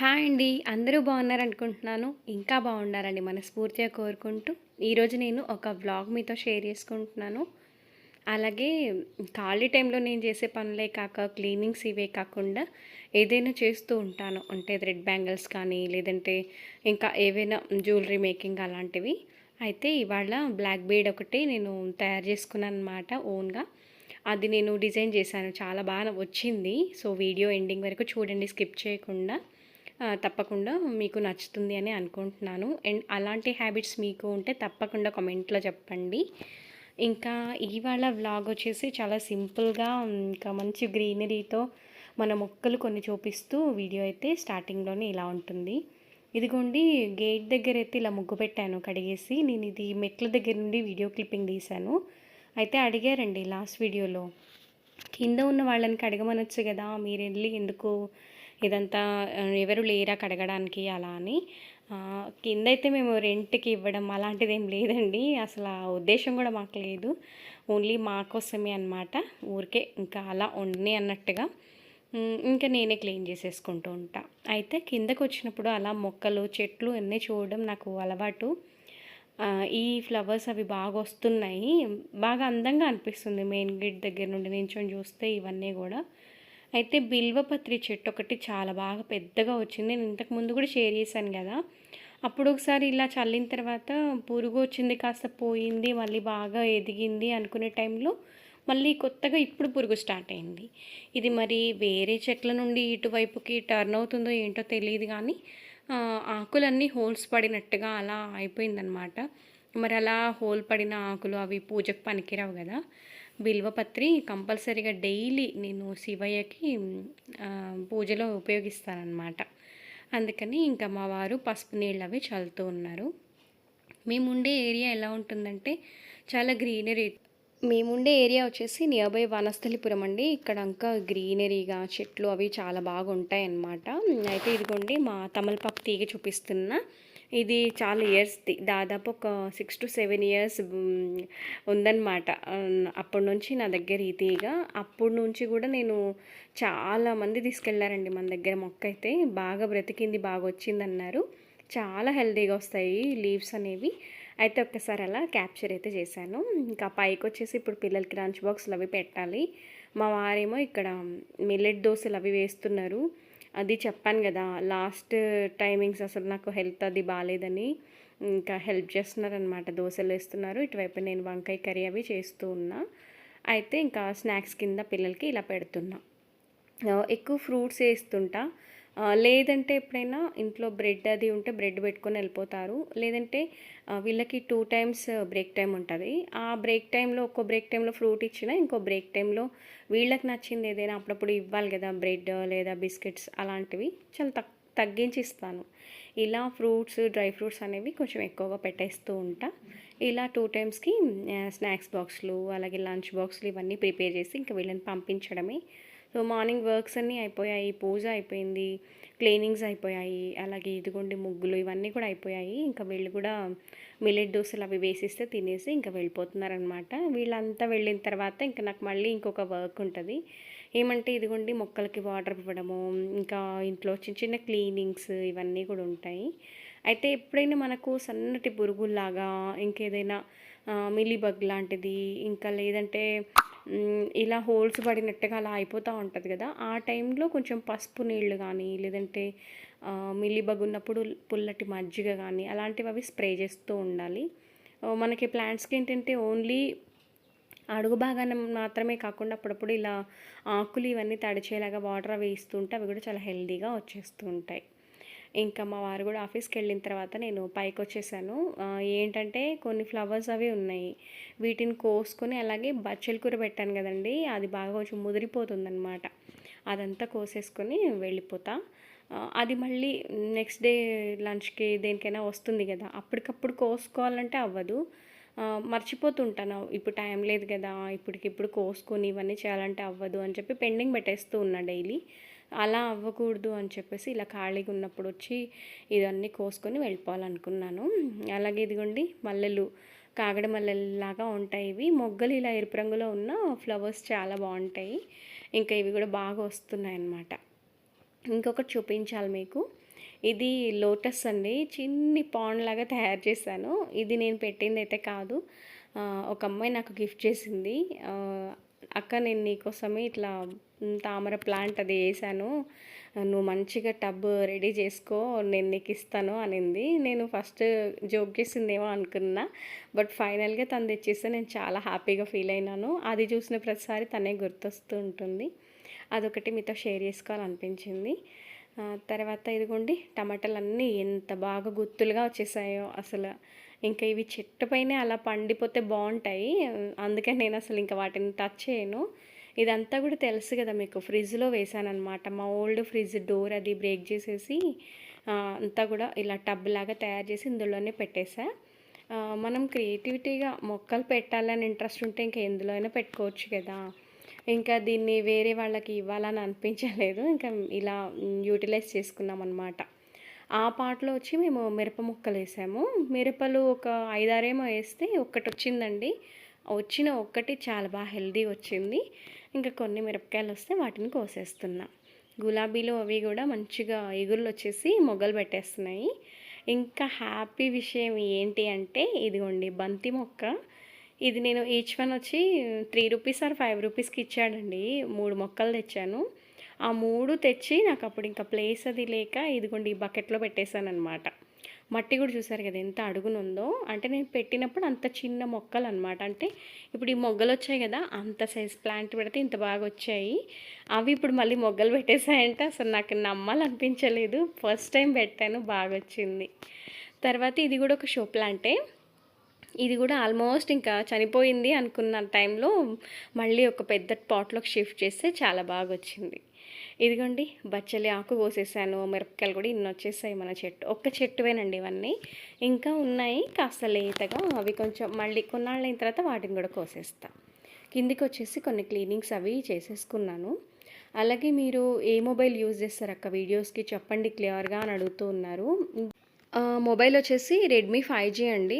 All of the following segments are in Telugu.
హాయ్ అండి. అందరూ బాగున్నారు అనుకుంటున్నాను. ఇంకా బాగున్నారండి మనస్ఫూర్తిగా కోరుకుంటూ. ఈరోజు నేను ఒక వ్లాగ్ మీతో షేర్ చేసుకుంటున్నాను. అలాగే ఖాళీ టైంలో నేను చేసే పనులే కాక క్లీనింగ్స్ ఇవే కాకుండా ఏదైనా చేస్తూ ఉంటాను. అంటే రెడ్ బ్యాంగిల్స్ కానీ లేదంటే ఇంకా ఏవైనా జ్యువెలరీ మేకింగ్ అలాంటివి. అయితే ఇవాళ బ్లాక్ బీడ్ ఒకటి నేను తయారు చేసుకున్నాను అనమాట ఓన్గా అది నేను డిజైన్ చేశాను. చాలా బాగా వచ్చింది. సో వీడియో ఎండింగ్ వరకు చూడండి స్కిప్ చేయకుండా. తప్పకుండా మీకు నచ్చుతుంది అని అనుకుంటున్నాను. అండ్ అలాంటి హ్యాబిట్స్ మీకు ఉంటే తప్పకుండా కామెంట్లో చెప్పండి. ఇంకా ఇవాళ వ్లాగ్ వచ్చేసి చాలా సింపుల్గా ఇంకా మంచి గ్రీనరీతో మన మొక్కలు కొన్ని చూపిస్తూ వీడియో అయితే స్టార్టింగ్లోనే ఇలా ఉంటుంది. ఇదిగోండి గేట్ దగ్గర అయితే ఇలా ముగ్గు పెట్టాను కడిగేసి. నేను ఇది మెట్ల దగ్గర నుండి వీడియో క్లిప్పింగ్ తీశాను. అయితే అడిగారండి లాస్ట్ వీడియోలో కింద ఉన్న వాళ్ళని కడగమనొచ్చు కదా మీరు వెళ్ళి ఎందుకు ఇదంతా ఎవరు లేరా కడగడానికి అలా అని. కిందైతే కింద అయితే మేము రెంట్కి ఇవ్వడం అలాంటిది ఏం లేదండి. అసలు ఆ ఉద్దేశం కూడా మాకు లేదు. ఓన్లీ మా కోసమే అనమాట ఊరికే ఇంకా అలా ఉండని అన్నట్టుగా. ఇంకా నేనే క్లీన్ చేసేసుకుంటూ ఉంటా. అయితే కిందకు వచ్చినప్పుడు అలా మొక్కలు చెట్లు అన్నీ చూడడం నాకు అలవాటు. ఈ ఫ్లవర్స్ అవి బాగా వస్తున్నాయి. బాగా అందంగా అనిపిస్తుంది మెయిన్ గేట్ దగ్గర నుండి నించొని చూస్తే ఇవన్నీ కూడా. అయితే బిల్వపత్రి చెట్టు ఒకటి చాలా బాగా పెద్దగా వచ్చింది. నేను ఇంతకు ముందు కూడా షేర్ చేశాను కదా. అప్పుడు ఒకసారి ఇలా చల్లిన తర్వాత పురుగు వచ్చింది కాస్త పోయింది మళ్ళీ బాగా ఎదిగింది అనుకునే టైంలో మళ్ళీ కొత్తగా ఇప్పుడు పురుగు స్టార్ట్ అయింది. ఇది మరి వేరే చెట్ల నుండి ఇటువైపుకి టర్న్ అవుతుందో ఏంటో తెలియదు కానీ ఆకులన్నీ హోల్స్ పడినట్టుగా అలా అయిపోయిందనమాట మరి అలా హోల్ పడిన ఆకులు అవి పూజకు పనికిరావు కదా. బిల్వపత్రి కంపల్సరీగా డైలీ నేను శివయ్యకి పూజలో ఉపయోగిస్తానన్నమాట. అందుకని ఇంకా మా వారు పసుపు నీళ్ళు అవి చల్లుతూ ఉన్నారు. మేముండే ఏరియా ఎలా ఉంటుందంటే చాలా గ్రీనరీ. మేముండే ఏరియా వచ్చేసి నియర్ బై వనస్థలిపురం అండి. ఇక్కడ ఇంకా గ్రీనరీగా చెట్లు అవి చాలా బాగుంటాయి అన్నమాట అయితే ఇదిగోండి మా తమలపాకు తీగ చూపిస్తున్నా ఇది చాలా ఇయర్స్ది దాదాపు ఒక సిక్స్ టు సెవెన్ ఇయర్స్ ఉందన్నమాట. అప్పటి నుంచి నా దగ్గర ఈ తీగ అప్పటి నుంచి కూడా నేను చాలా మంది తీసుకెళ్ళారండి మన దగ్గర మొక్క అయితే బాగా బ్రతికింది బాగా వచ్చింది అన్నారు చాలా హెల్తీగా వస్తాయి లీవ్స్ అనేవి. అయితే ఒక్కసారి అలా క్యాప్చర్ అయితే చేశాను. ఇంకా పైకి వచ్చేసి ఇప్పుడు పిల్లలకి లంచ్ బాక్స్లు అవి పెట్టాలి. మా వారేమో ఇక్కడ మిల్లెట్ దోశలు అవి వేస్తున్నారు. అది చెప్పాను కదా లాస్ట్ టైమింగ్స్ అసలు నాకు హెల్త్ అది బాగాలేదని ఇంకా హెల్ప్ చేస్తున్నారనమాట. దోశలు వేస్తున్నారు ఇటువైపు నేను వంకాయ కర్రీ అవి చేస్తూ ఉన్నా. అయితే ఇంకా స్నాక్స్ కింద పిల్లలకి ఇలా పెడుతున్నా. ఎక్కువ ఫ్రూట్స్ వేస్తుంటా. లేదంటే ఎప్పుడైనా ఇంట్లో బ్రెడ్ అది ఉంటే బ్రెడ్ పెట్టుకొని వెళ్ళిపోతారు. లేదంటే వీళ్ళకి టూ టైమ్స్ బ్రేక్ టైం ఉంటుంది. ఆ బ్రేక్ టైంలో ఒక్కో బ్రేక్ టైంలో ఫ్రూట్ ఇచ్చినా ఇంకో బ్రేక్ టైంలో వీళ్ళకి నచ్చింది ఏదైనా అప్పుడప్పుడు ఇవ్వాలి కదా బ్రెడ్ లేదా బిస్కెట్స్ అలాంటివి చాలా తక్ తగ్గించి ఇస్తాను ఇలా ఫ్రూట్స్ డ్రై ఫ్రూట్స్ అనేవి కొంచెం ఎక్కువగా పెట్టేస్తూ ఉంటా. ఇలా టూ టైమ్స్కి స్నాక్స్ బాక్స్లు అలాగే లంచ్ బాక్స్లు ఇవన్నీ ప్రిపేర్ చేసి ఇంకా వీళ్ళని పంపించడమే. సో మార్నింగ్ వర్క్స్ అన్నీ అయిపోయాయి పూజ అయిపోయింది క్లీనింగ్స్ అయిపోయాయి అలాగే ఇదిగోండి ముగ్గులు ఇవన్నీ కూడా అయిపోయాయి. ఇంకా వీళ్ళు కూడా మిల్లెట్ దోశలు అవి వేసిస్తే తినేసి ఇంకా వెళ్ళిపోతున్నారనమాట. వీళ్ళంతా వెళ్ళిన తర్వాత ఇంకా నాకు మళ్ళీ ఇంకొక వర్క్ ఉంటుంది. ఏమంటే ఇదిగోండి మొక్కలకి వాటర్ ఇవ్వడము ఇంకా ఇంట్లో చిన్న చిన్న క్లీనింగ్స్ ఇవన్నీ కూడా ఉంటాయి. అయితే ఎప్పుడైనా మనకు సన్నటి పురుగుల్లాగా ఇంకేదైనా మిలీబగ్ లాంటిది ఇంకా లేదంటే ఇలా హోల్స్ పడినట్టుగా అలా అయిపోతూ ఉంటుంది కదా. ఆ టైంలో కొంచెం పసుపు నీళ్ళు కానీ లేదంటే మిల్లిబగ్ ఉన్నప్పుడు పుల్లటి మజ్జిగ కానీ అలాంటివి అవి స్ప్రే చేస్తూ ఉండాలి. మనకి ప్లాంట్స్కి ఏంటంటే ఓన్లీ అడుగు భాగాన్ని మాత్రమే కాకుండా అప్పుడప్పుడు ఇలా ఆకులు ఇవన్నీ తడిచేలాగా వాటర్ అవి ఇస్తుంటే అవి కూడా చాలా హెల్దీగా వచ్చేస్తూ ఉంటాయి. ఇంకా మా వారు కూడా ఆఫీస్కి వెళ్ళిన తర్వాత నేను పైకి వచ్చేసాను ఏంటంటే కొన్ని ఫ్లవర్స్ అవి ఉన్నాయి. వీటిని కోసుకొని అలాగే బచ్చల కూర పెట్టాను కదండి అది బాగా కొంచెం ముదిరిపోతుందన్నమాట. అదంతా కోసేసుకొని వెళ్ళిపోతా. అది మళ్ళీ నెక్స్ట్ డే లంచ్కి దేనికైనా వస్తుంది కదా అప్పటికప్పుడు కోసుకోవాలంటే అవ్వదు. మర్చిపోతుంటాను. ఇప్పుడు టైం లేదు కదా ఇప్పటికిప్పుడు కోసుకొని ఇవన్నీ చేయాలంటే అవ్వదు అని చెప్పి పెండింగ్ పెట్టేస్తూ ఉన్నా డైలీ. అలా అవ్వకూడదు అని చెప్పేసి ఇలా ఖాళీగా ఉన్నప్పుడు వచ్చి ఇవన్నీ కోసుకొని వెళ్ళిపోవాలనుకున్నాను. అలాగే ఇదిగోండి మల్లెలు కాగడ మల్లెలాగా ఉంటాయి ఇవి. మొగ్గలు ఇలా ఎరుపు రంగులో ఉన్న ఫ్లవర్స్ చాలా బాగుంటాయి. ఇంకా ఇవి కూడా బాగా వస్తున్నాయి అన్నమాట. ఇంకొకటి చూపించాలి మీకు. ఇది లోటస్ అండి. చిన్ని పాండ్ లాగా తయారు చేశాను. ఇది నేను పెట్టింది అయితే కాదు ఒక అమ్మాయి నాకు గిఫ్ట్ చేసింది. అక్క నేను నీకోసమే ఇట్లా తామర ప్లాంట్ అది వేసాను. నువ్వు మంచిగా టబ్ రెడీ చేసుకో నేను నీకు ఇస్తాను అనింది. నేను ఫస్ట్ జోక్ చేసిందేమో అనుకున్నా బట్ ఫైనల్గా తను తెచ్చిస్తే నేను చాలా హ్యాపీగా ఫీల్ అయినాను. అది చూసిన ప్రతిసారి తనే గుర్తొస్తూ ఉంటుంది. అదొకటి మీతో షేర్ చేసుకోవాలనిపించింది. తర్వాత ఇదిగోండి టమాటాలు అన్నీ ఎంత బాగా గుత్తులుగా వచ్చేసాయో అసలు. ఇంకా ఇవి చెట్టు పైన అలా పండిపోతే బాగుంటాయి. అందుకే నేను అసలు ఇంకా వాటిని టచ్ చేయను. ఇదంతా కూడా తెలుసు కదా మీకు ఫ్రిడ్జ్లో వేసానమాట మా ఓల్డ్ ఫ్రిడ్జ్ డోర్ అది బ్రేక్ చేసేసి అంతా కూడా ఇలా టబ్ లాగా తయారు చేసి ఇందులోనే పెట్టేసా. మనం క్రియేటివిటీగా మొక్కలు పెట్టాలని ఇంట్రెస్ట్ ఉంటే ఇంకా ఎందులో అయినా పెట్టుకోవచ్చు కదా. ఇంకా దీన్ని వేరే వాళ్ళకి ఇవ్వాలని అనిపించలేదు. ఇంకా ఇలా యూటిలైజ్ చేసుకున్నాం అనమాట ఆ పాటలో వచ్చి మేము మిరప ముక్కలు వేసాము మిరపలు ఒక ఐదారేమో వేస్తే ఒక్కటి వచ్చిందండి వచ్చిన ఒక్కటి చాలా బాగా హెల్దీ వచ్చింది. ఇంకా కొన్ని మిరపకాయలు వస్తే వాటిని కోసేస్తున్నా. గులాబీలు అవి కూడా మంచిగా ఎగురులు వచ్చేసి మొగ్గలు పెట్టేస్తున్నాయి. ఇంకా హ్యాపీ విషయం ఏంటి అంటే ఇదిగోండి బంతి మొక్క. ఇది నేను ఈచ్ వన్ వచ్చి త్రీ రూపీస్ ఆర్ ఫైవ్ రూపీస్కి ఇచ్చాడండి. మూడు మొక్కలు తెచ్చాను. ఆ మూడు తెచ్చి నాకు అప్పుడు ఇంకా ప్లేస్ అది లేక ఇదిగోండి ఈ బకెట్లో పెట్టేశానమాట అనమాట మట్టి కూడా చూసారు కదా ఎంత అడుగునుందో? అంటే నేను పెట్టినప్పుడు అంత చిన్న మొక్కలు అనమాట అంటే ఇప్పుడు ఈ మొగ్గలు వచ్చాయి కదా అంత సైజ్ ప్లాంట్ పెడితే ఇంత బాగా వచ్చాయి. అవి ఇప్పుడు మళ్ళీ మొగ్గలు పెట్టేశాయంటే అసలు నాకు నమ్మాలనిపించలేదు. ఫస్ట్ టైం పెట్టాను బాగా వచ్చింది. తర్వాత ఇది కూడా ఒక షో ప్లాంటే ఇది కూడా ఆల్మోస్ట్ ఇంకా చనిపోయింది అనుకున్న టైంలో మళ్ళీ ఒక పెద్ద పాట్లోకి షిఫ్ట్ చేస్తే చాలా బాగా వచ్చింది. ఇదిగోండి బచ్చలి ఆకు కోసేసాను మిరపకాయలు కూడా ఇన్ని వచ్చేసాయి మన చెట్టు. ఒక్క చెట్టువేనండి ఇవన్నీ. ఇంకా ఉన్నాయి కాస్త లేతగా అవి కొంచెం మళ్ళీ కొన్నాళ్ళు అయిన తర్వాత వాటిని కూడా కోసేస్తా. కిందికి వచ్చేసి కొన్ని క్లీనింగ్స్ అవి చేసేసుకున్నాను. అలాగే మీరు ఏ మొబైల్ యూజ్ చేస్తారు అక్క? వీడియోస్కి చెప్పండి క్లియర్గా అని అడుగుతూ ఉన్నారు. మొబైల్ వచ్చేసి రెడ్మీ ఫైవ్ జీ అండి.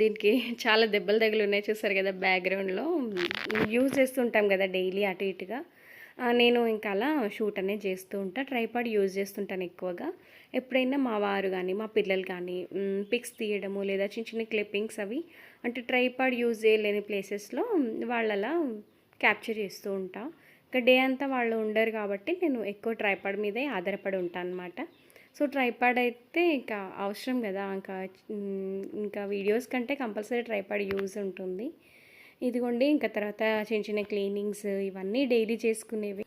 దీనికి చాలా దెబ్బలు తగిలి ఉన్నాయి చూసారు కదా బ్యాక్గ్రౌండ్లో. యూజ్ చేస్తుంటాం కదా డైలీ అటు ఇటుగా. నేను ఇంకా అలా షూట్ అనేది చేస్తూ ఉంటా. ట్రైపాడ్ యూజ్ చేస్తుంటాను ఎక్కువగా. ఎప్పుడైనా మా వారు కానీ మా పిల్లలు కానీ పిక్స్ తీయడము లేదా చిన్న చిన్న క్లిప్పింగ్స్ అవి అంటే ట్రైపాడ్ యూజ్ చేయలేని ప్లేసెస్లో వాళ్ళలా క్యాప్చర్ చేస్తూ ఉంటా. ఇంకా డే అంతా వాళ్ళు ఉండరు కాబట్టి నేను ఎక్కువ ట్రైపాడ్ మీదే ఆధారపడి ఉంటాను అనమాట సో ట్రైపాడ్ అయితే ఇంకా అవసరం కదా. ఇంకా ఇంకా వీడియోస్ కంటే కంపల్సరీ ట్రైపాడ్ యూజ్ ఉంటుంది. ఇదిగోండి ఇంకా తర్వాత చిన్న చిన్న క్లీనింగ్స్ ఇవన్నీ డైలీ చేసుకునేవి.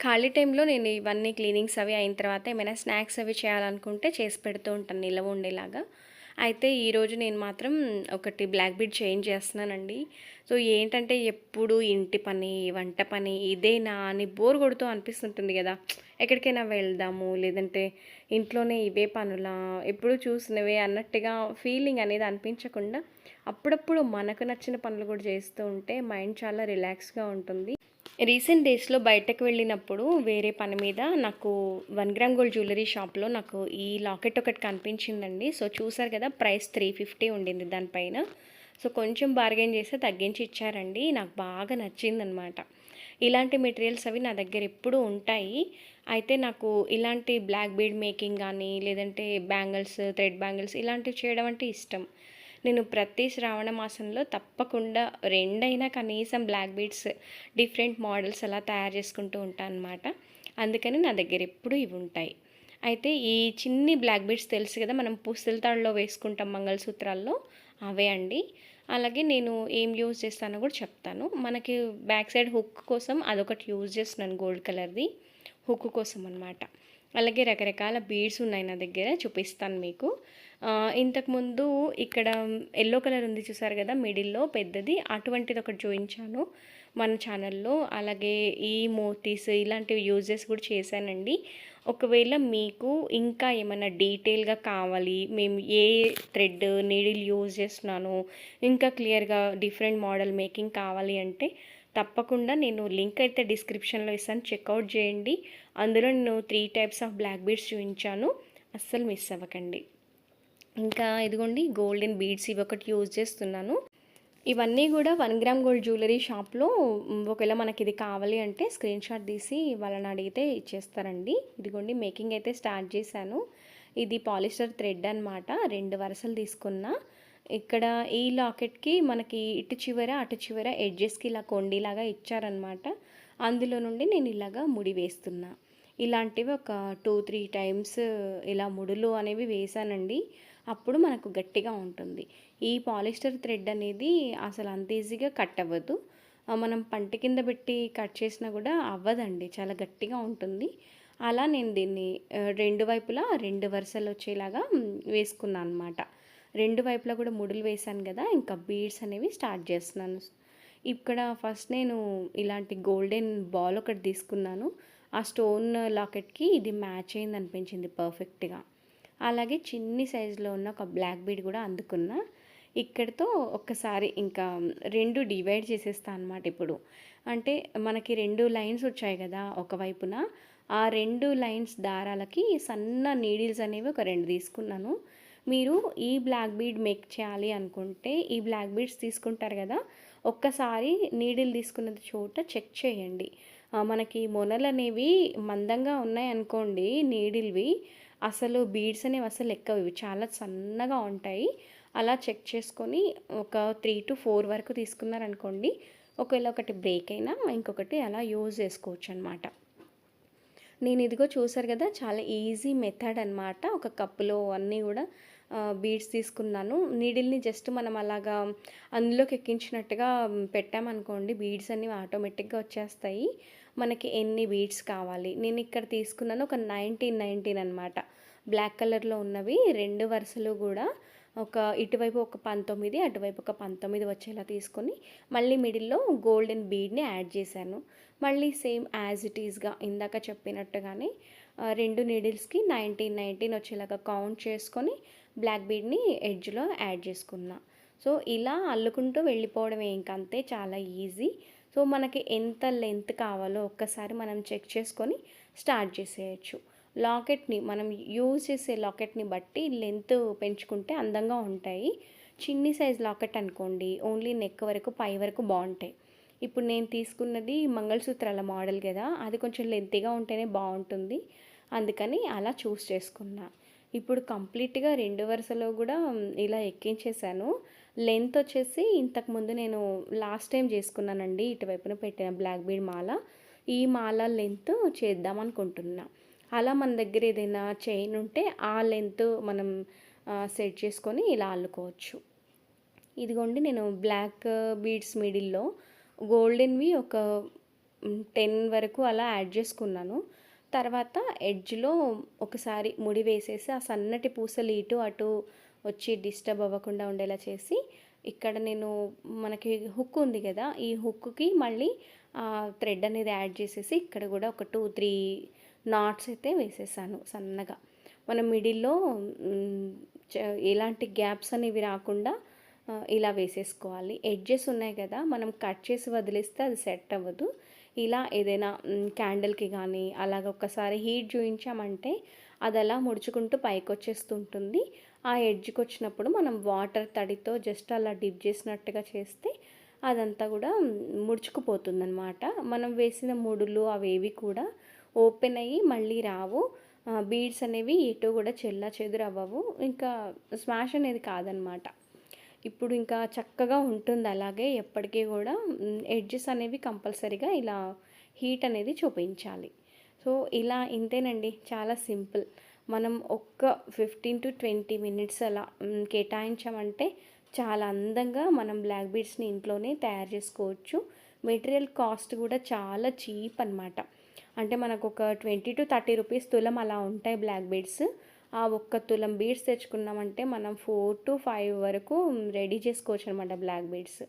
ఖాళీ టైంలో నేను ఇవన్నీ క్లీనింగ్స్ అవి అయిన తర్వాత ఏమైనా స్నాక్స్ అవి చేయాలనుకుంటే చేసి పెడుతూ ఉంటాను నిలవ ఉండేలాగా. అయితే ఈరోజు నేను మాత్రం ఒకటి బ్లాక్ బీడ్ చేంజ్ చేస్తున్నానండి. సో ఏంటంటే ఎప్పుడు ఇంటి పని వంట పని ఇదేనా అని బోర్ కొడుతూ అనిపిస్తుంటుంది కదా. ఎక్కడికైనా వెళ్దాము లేదంటే ఇంట్లోనే ఇవే పనులా ఎప్పుడు చూసినవే అన్నట్టుగా ఫీలింగ్ అనేది అనిపించకుండా అప్పుడప్పుడు మనకు నచ్చిన పనులు కూడా చేస్తూ ఉంటే మైండ్ చాలా రిలాక్స్గా ఉంటుంది. రీసెంట్ డేస్లో బయటకు వెళ్ళినప్పుడు వేరే పని మీద నాకు వన్ గ్రామ్ గోల్డ్ జ్యువెలరీ షాప్లో నాకు ఈ లాకెట్ ఒకటి కనిపించిందండి. సో చూసారు కదా ప్రైస్ త్రీ ఫిఫ్టీ ఉండింది దానిపైన. సో కొంచెం బార్గెన్ చేస్తే తగ్గించి ఇచ్చారండి. నాకు బాగా నచ్చిందనమాట. ఇలాంటి మెటీరియల్స్ అవి నా దగ్గర ఎప్పుడూ ఉంటాయి. అయితే నాకు ఇలాంటి బ్లాక్ బీడ్ మేకింగ్ కానీ లేదంటే బ్యాంగిల్స్ థ్రెడ్ బ్యాంగిల్స్ ఇలాంటివి చేయడం అంటే ఇష్టం. నేను ప్రతి శ్రావణ మాసంలో తప్పకుండా రెండైనా కనీసం బ్లాక్ బీడ్స్ డిఫరెంట్ మోడల్స్ అలా తయారు చేసుకుంటూ ఉంటాను అనమాట అందుకని నా దగ్గర ఎప్పుడు ఇవి ఉంటాయి. అయితే ఈ చిన్ని బ్లాక్ బీడ్స్ తెలుసు కదా మనం పుస్తల వేసుకుంటాం మంగళసూత్రాల్లో అవే అండి. అలాగే నేను ఏం యూజ్ చేస్తానో కూడా చెప్తాను. మనకి బ్యాక్ సైడ్ హుక్ కోసం అదొకటి యూజ్ చేస్తున్నాను గోల్డ్ కలర్ది హుక్ కోసం అనమాట అలాగే రకరకాల బీడ్స్ ఉన్నాయి నా దగ్గర చూపిస్తాను మీకు. ఇంతకుముందు ఇక్కడ ఎల్లో కలర్ ఉంది చూసారు కదా మిడిల్లో పెద్దది. అటువంటిది ఒకటి చూపించాను మన ఛానల్లో అలాగే ఈ మోతీస్ ఇలాంటివి యూజెస్ కూడా చేశానండి. ఒకవేళ మీకు ఇంకా ఏమైనా డీటెయిల్గా కావాలి మేము ఏ థ్రెడ్ నీడిల్ యూజ్ చేస్తున్నాను ఇంకా క్లియర్గా డిఫరెంట్ మోడల్ మేకింగ్ కావాలి అంటే తప్పకుండా నేను లింక్ అయితే డిస్క్రిప్షన్లో ఇస్తాను. చెక్అవుట్ చేయండి. అందులో నేను three types of black beads చూపించాను. అస్సలు మిస్ అవ్వకండి. ఇంకా ఇదిగోండి గోల్డెన్ బీడ్స్ ఇవి ఒకటి యూజ్ చేస్తున్నాను. ఇవన్నీ కూడా వన్ గ్రామ్ గోల్డ్ జ్యువెలరీ షాప్లో ఒకవేళ మనకి ఇది కావాలి అంటే స్క్రీన్ షాట్ తీసి వాళ్ళని అడిగితే ఇచ్చేస్తారండి. ఇదిగోండి మేకింగ్ అయితే స్టార్ట్ చేశాను. ఇది పాలిస్టర్ థ్రెడ్ అనమాట రెండు వరుసలు తీసుకున్నా. ఇక్కడ ఈ లాకెట్కి మనకి ఇటు చివర అటు చివర ఎడ్జెస్కి ఇలా కొండిలాగా ఇచ్చారనమాట అందులో నుండి నేను ఇలాగా ముడి వేస్తున్నా. ఇలాంటివి ఒక టూ త్రీ టైమ్స్ ఇలా ముడులు అనేవి వేసానండి అప్పుడు మనకు గట్టిగా ఉంటుంది. ఈ పాలిస్టర్ థ్రెడ్ అనేది అసలు అంత ఈజీగా కట్ అవ్వదు. మనం పంట కింద పెట్టి కట్ చేసినా కూడా అవ్వదండి. చాలా గట్టిగా ఉంటుంది. అలా నేను దీన్ని రెండు వైపులా రెండు వరుసలు వచ్చేలాగా వేసుకున్నాను అనమాట రెండు వైపులా కూడా ముడులు వేశాను కదా ఇంకా బీడ్స్ అనేవి స్టార్ట్ చేస్తున్నాను. ఇక్కడ ఫస్ట్ నేను ఇలాంటి గోల్డెన్ బాల్ ఒకటి తీసుకున్నాను. ఆ స్టోన్ లాకెట్కి ఇది మ్యాచ్ అయింది అనిపించింది పర్ఫెక్ట్గా అలాగే చిన్ని సైజులో ఉన్న ఒక బ్లాక్ బీడ్ కూడా అందుకున్నా. ఇక్కడితో ఒక్కసారి ఇంకా రెండు డివైడ్ చేసేస్తా అనమాట ఇప్పుడు. అంటే మనకి రెండు లైన్స్ వచ్చాయి కదా ఒకవైపున. ఆ రెండు లైన్స్ దారాలకి సన్న నీడిల్స్ అనేవి ఒక రెండు తీసుకున్నాను. మీరు ఈ బ్లాక్ బీడ్ మేక్ చేయాలి అనుకుంటే ఈ బ్లాక్ బీడ్స్ తీసుకుంటారు కదా ఒక్కసారి నీడిల్ తీసుకున్న చోట చెక్ చేయండి. మనకి మొనలు అనేవి మందంగా ఉన్నాయి అనుకోండి నీడిల్వి. అసలు బీడ్స్ అనేవి అసలు లెక్కవి. చాలా సన్నగా ఉంటాయి. అలా చెక్ చేసుకొని ఒక త్రీ టు ఫోర్ వరకు తీసుకున్నారనుకోండి ఒకవేళ ఒకటి బ్రేక్ అయినా ఇంకొకటి అలా యూజ్ చేసుకోవచ్చు అనమాట నేను ఇదిగో చూసారు కదా చాలా ఈజీ మెథడ్ అనమాట ఒక కప్పులో అన్నీ కూడా బీడ్స్ తీసుకున్నాను. నీడిల్ని జస్ట్ మనం అలాగా అందులోకి ఎక్కించినట్టుగా పెట్టామనుకోండి బీడ్స్ అన్నీ ఆటోమేటిక్గా వచ్చేస్తాయి. మనకి ఎన్ని బీడ్స్ కావాలి? నేను ఇక్కడ తీసుకున్నాను ఒక నైన్టీన్ నైన్టీన్ అనమాట బ్లాక్ కలర్లో ఉన్నవి రెండు వరుసలు కూడా ఒక ఇటువైపు ఒక పంతొమ్మిది అటువైపు ఒక పంతొమ్మిది వచ్చేలా తీసుకొని మళ్ళీ మిడిల్లో గోల్డెన్ బీడ్ని యాడ్ చేశాను. మళ్ళీ సేమ్ యాజ్ ఇట్ ఈస్గా ఇందాక చెప్పినట్టుగానే రెండు నీడిల్స్కి నైన్టీన్ నైన్టీన్ వచ్చేలాగా కౌంట్ చేసుకొని బ్లాక్ బీడ్ని ఎడ్జ్లో యాడ్ చేసుకున్నా. సో ఇలా అల్లుకుంటూ వెళ్ళిపోవడమే ఇంకంతే చాలా ఈజీ. సో మనకి ఎంత లెంత్ కావాలో ఒక్కసారి మనం చెక్ చేసుకొని స్టార్ట్ చేసేయచ్చు. లాకెట్ని మనం యూజ్ చేసే లాకెట్ని బట్టి లెంత్ పెంచుకుంటే అందంగా ఉంటాయి. చిన్ని సైజ్ లాకెట్ అనుకోండి ఓన్లీ నెక్ వరకు పై వరకు బాగుంటాయి. ఇప్పుడు నేను తీసుకున్నది మంగళసూత్రాల మోడల్ కదా అది కొంచెం లెంతీగా ఉంటేనే బాగుంటుంది. అందుకని అలా చూస్ చేసుకున్నా. ఇప్పుడు కంప్లీట్గా రెండు వరుసలో కూడా ఇలా ఎక్కించేసాను. లెంత్ వచ్చేసి ఇంతకుముందు నేను లాస్ట్ టైం చేసుకున్నానండి. ఇటువైపున పెట్టిన బ్లాక్ బీడ్ మాల. ఈ మాల లెంత్ చేద్దాం అనుకుంటున్నా. అలా మన దగ్గర ఏదైనా చైన్ ఉంటే ఆ లెంత్ మనం సెట్ చేసుకొని ఇలా అల్లుకోవచ్చు. ఇదిగోండి నేను బ్లాక్ బీడ్స్ మిడిల్లో గోల్డెన్వి ఒక టెన్ వరకు అలా యాడ్ చేసుకున్నాను. తర్వాత ఎడ్జ్లో ఒకసారి ముడి వేసేసి ఆ సన్నటి పూసలు ఇటు అటు వచ్చి డిస్టర్బ్ అవ్వకుండా ఉండేలా చేసి ఇక్కడ నేను మనకి హుక్ ఉంది కదా ఈ హుక్కి మళ్ళీ థ్రెడ్ అనేది యాడ్ చేసేసి ఇక్కడ కూడా ఒక టూ త్రీ నాట్స్ అయితే వేసేసాను సన్నగా. మనం మిడిల్లో చ- ఎలాంటి గ్యాప్స్ అనేవి రాకుండా ఇలా వేసేసుకోవాలి. ఎడ్జెస్ ఉన్నాయి కదా మనం కట్ చేసి వదిలేస్తే అది సెట్ అవ్వదు. ఇలా ఏదైనా క్యాండిల్కి కానీ అలాగ ఒక్కసారి హీట్ చూయించామంటే అది అలా ముడుచుకుంటూ పైకి వచ్చేస్తుంటుంది ఆ ఎడ్జ్కి వచ్చినప్పుడు మనం వాటర్ తడితో జస్ట్ అలా డిప్ చేసినట్టుగా చేస్తే అదంతా కూడా ముడుచుకుపోతుందనమాట మనం వేసిన ముడులు అవేవి కూడా ఓపెన్ అయ్యి మళ్ళీ రావు. బీడ్స్ అనేవి ఎటు కూడా చెల్లా చెదురు అవ్వవు ఇంకా స్మాష్ అనేది కాదనమాట ఇప్పుడు ఇంకా చక్కగా ఉంటుంది అలాగే ఎప్పటికీ కూడా ఎడ్జెస్ అనేవి కంపల్సరీగా ఇలా హీట్ అనేది చూపించాలి. సో ఇలా ఇంతేనండి చాలా సింపుల్. మనం ఒక్క ఫిఫ్టీన్ టు ట్వంటీ మినిట్స్ అలా కేటాయించామంటే చాలా అందంగా మనం బ్లాక్ బీడ్స్ని ఇంట్లోనే తయారు చేసుకోవచ్చు. మెటీరియల్ కాస్ట్ కూడా చాలా చీప్ అనమాట అంటే మనకు ఒక ట్వంటీ టు థర్టీ రూపీస్ తులం అలా ఉంటాయి బ్లాక్ బీడ్స్ ఆ ఒక్క తులం బీడ్స్ తెచ్చుకున్నామంటే మనం ఫోర్ టు ఫైవ్ వరకు రెడీ చేసుకోవచ్చు అనమాట బ్లాక్ బీడ్స్.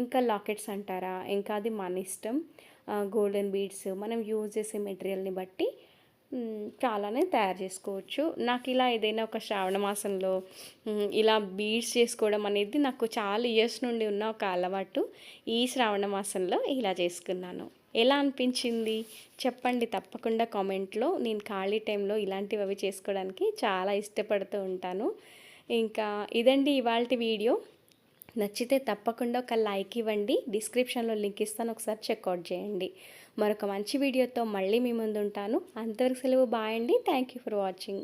ఇంకా లాకెట్స్ అంటారా? ఇంకా అది మన ఇష్టం. Golden beads. మనం యూజ్ చేసే మెటీరియల్ని బట్టి చాలానే తయారు చేసుకోవచ్చు. నాకు ఇలా ఏదైనా ఒక శ్రావణ మాసంలో ఇలా బీడ్స్ చేసుకోవడం అనేది నాకు చాలా ఇయర్స్ నుండి ఉన్న ఒక అలవాటు. ఈ శ్రావణ మాసంలో ఇలా చేసుకున్నాను. ఎలా అనిపించింది? చెప్పండి తప్పకుండా కామెంట్లో. నేను ఖాళీ టైంలో ఇలాంటివి అవి చేసుకోవడానికి చాలా ఇష్టపడుతూ ఉంటాను. ఇంకా ఇదండి ఇవాళ వీడియో. నచ్చితే తప్పకుండా ఒక లైక్ ఇవ్వండి. డిస్క్రిప్షన్లో లింక్ ఇస్తాను. ఒకసారి చెక్అవుట్ చేయండి. మరొక మంచి వీడియోతో మళ్ళీ మీ ముందు ఉంటాను అంతవరకు సెలవు. బాయ్ అండి. Thank you for watching.